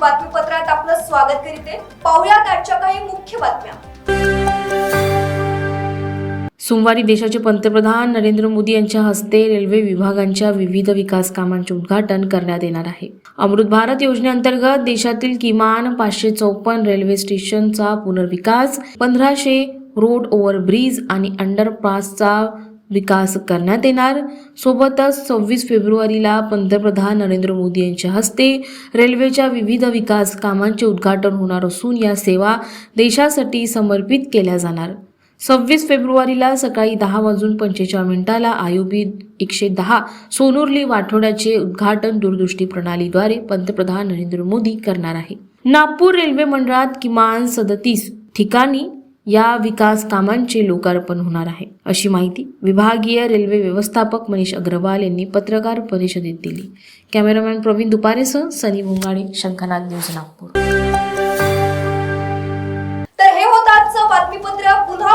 बातमीपत्रात आपलं स्वागत करीते. पाहुयात आजच्या काही मुख्य बातम्या. सोमवारी देशाचे पंतप्रधान नरेंद्र मोदी यांच्या हस्ते रेल्वे विभागांच्या विविध विकास कामांचे उद्घाटन करण्यात येणार आहे. अमृत भारत योजनेअंतर्गत देशातील किमान पाचशे चौपन्न रेल्वे स्टेशनचा पुनर्विकास पंधराशे रोड ओव्हरब्रिज आणि अंडरपासचा विकास करण्यात येणार. सोबतच सव्वीस फेब्रुवारीला पंतप्रधान नरेंद्र मोदी यांच्या हस्ते रेल्वेच्या विविध विकास कामांचे उद्घाटन होणार असून या सेवा देशासाठी समर्पित केल्या जाणार. सव्वीस फेब्रुवारीला सकाळी दहा वाजून पंचेचाळीस मिनिटाला आयोबी एकशे दहा सोनुर्ली वाठोड्याचे उद्घाटन दूरदृष्टी प्रणालीद्वारे पंतप्रधान नरेंद्र मोदी करणार आहे. नागपूर रेल्वे मंडळात किमान सदतीस ठिकाणी या विकास कामांचे लोकार्पण होणार आहे. अशी माहिती विभागीय रेल्वे व्यवस्थापक मनीष अग्रवाल यांनी पत्रकार परिषदेत दिली. कॅमेरामॅन प्रवीण दुपारेसह सनी भोंगाडे शंखनाथ न्यूज नागपूर. तर हे होतं आजचं बातमीपत्र. पुन्हा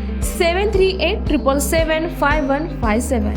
Seven three eight triple seven five one five seven